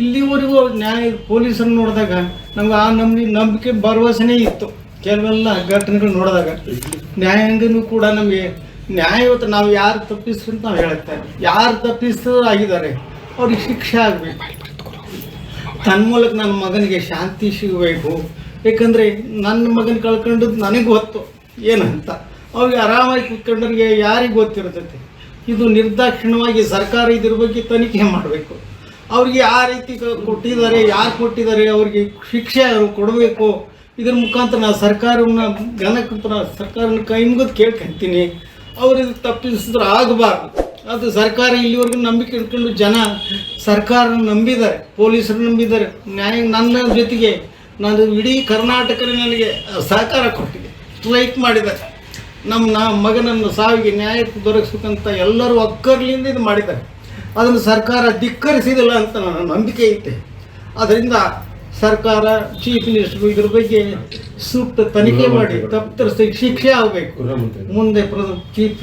ಇಲ್ಲಿವರೆಗೂ ನ್ಯಾಯ ಪೊಲೀಸರು ನೋಡಿದಾಗ ನಮ್ಗೆ ಆ ನಮ್ಗೆ ನಂಬಿಕೆ ಭರವಸೆನೇ ಇತ್ತು. ಕೆಲವೆಲ್ಲ ಘಟನೆಗಳು ನೋಡಿದಾಗ ನ್ಯಾಯಾಂಗನೂ ಕೂಡ ನಮಗೆ ನ್ಯಾಯವತ್ತು ನಾವು ಯಾರು ತಪ್ಪಿಸ್ರು ಅಂತ ನಾವು ಹೇಳುತ್ತೇವೆ ಯಾರು ತಪ್ಪಿಸ್ತೋ ಆಗಿದ್ದಾರೆ, ಅವ್ರಿಗೆ ಶಿಕ್ಷೆ ಆಗಬೇಕು. ತನ್ಮೂಲಕ ನನ್ನ ಮಗನಿಗೆ ಶಾಂತಿ ಸಿಗಬೇಕು. ಏಕೆಂದರೆ ನನ್ನ ಮಗನ ಕಳ್ಕೊಂಡದ್ದು ನನಗೆ ಗೊತ್ತು. ಏನಂತ? ಅವ್ರಿಗೆ ಆರಾಮಾಗಿ ಕೂತ್ಕೊಂಡ್ರಿಗೆ ಯಾರಿಗೆ ಗೊತ್ತಿರ್ತೈತೆ? ಇದು ನಿರ್ದಾಕ್ಷಿಣ್ಯವಾಗಿ ಸರ್ಕಾರ ಇದ್ರ ಬಗ್ಗೆ ತನಿಖೆ ಮಾಡಬೇಕು. ಅವ್ರಿಗೆ ಯಾವ ರೀತಿ ಕೊಟ್ಟಿದ್ದಾರೆ, ಯಾರು ಕೊಟ್ಟಿದ್ದಾರೆ, ಅವ್ರಿಗೆ ಶಿಕ್ಷೆ ಅವ್ರು ಕೊಡಬೇಕು? ಇದ್ರ ಮುಖಾಂತರ ನಾ ಸರ್ಕಾರವನ್ನ ಗಣಕ್ಕೆ ಪ್ರ- ಸರ್ಕಾರನ ಕೈ ಮುಗಿದು ಕೇಳ್ಕೊಂತೀನಿ. ಅವ್ರಿಗೆ ತಪ್ಪಿಸಿದ್ರೆ ಆಗಬಾರ್ದು. ಅದು ಸರ್ಕಾರ ಇಲ್ಲಿವರೆಗೂ ನಂಬಿಕೆ ಇಟ್ಕೊಂಡು ಜನ ಸರ್ಕಾರ ನಂಬಿದ್ದಾರೆ, ಪೊಲೀಸರು ನಂಬಿದ್ದಾರೆ. ನ್ಯಾಯ ನನ್ನ ಜೊತೆಗೆ ನಾನು ಇಡೀ ಕರ್ನಾಟಕ ನನಗೆ ಸಹಕಾರ ಕೊಟ್ಟಿದೆ. ಸ್ಟ್ರೈಕ್ ಮಾಡಿದ್ದಾರೆ. ನಮ್ಮ ನಮ್ಮ ಮಗನನ್ನು ಸಾವಿಗೆ ನ್ಯಾಯ ದೊರಕಿಸ್ಬೇಕಂತ ಎಲ್ಲರೂ ಒಕ್ಕರ್ಲಿಂದ ಇದು ಮಾಡಿದ್ದಾರೆ. ಅದನ್ನು ಸರ್ಕಾರ ಧಿಕ್ಕರಿಸಿದಿಲ್ಲ ಅಂತ ನನ್ನ ನಂಬಿಕೆ ಐತೆ. ಅದರಿಂದ ಸರ್ಕಾರ ಚೀಫ್ ಮಿನಿಸ್ಟರ್ ಇದ್ರ ಬಗ್ಗೆ ಸೂಕ್ತ ತನಿಖೆ ಮಾಡಿ ತಪ್ಪಿತಸ್ಥರಿಗೆ ಶಿಕ್ಷೆ ಆಗಬೇಕು. ಮುಂದೆ ಚೀಫ್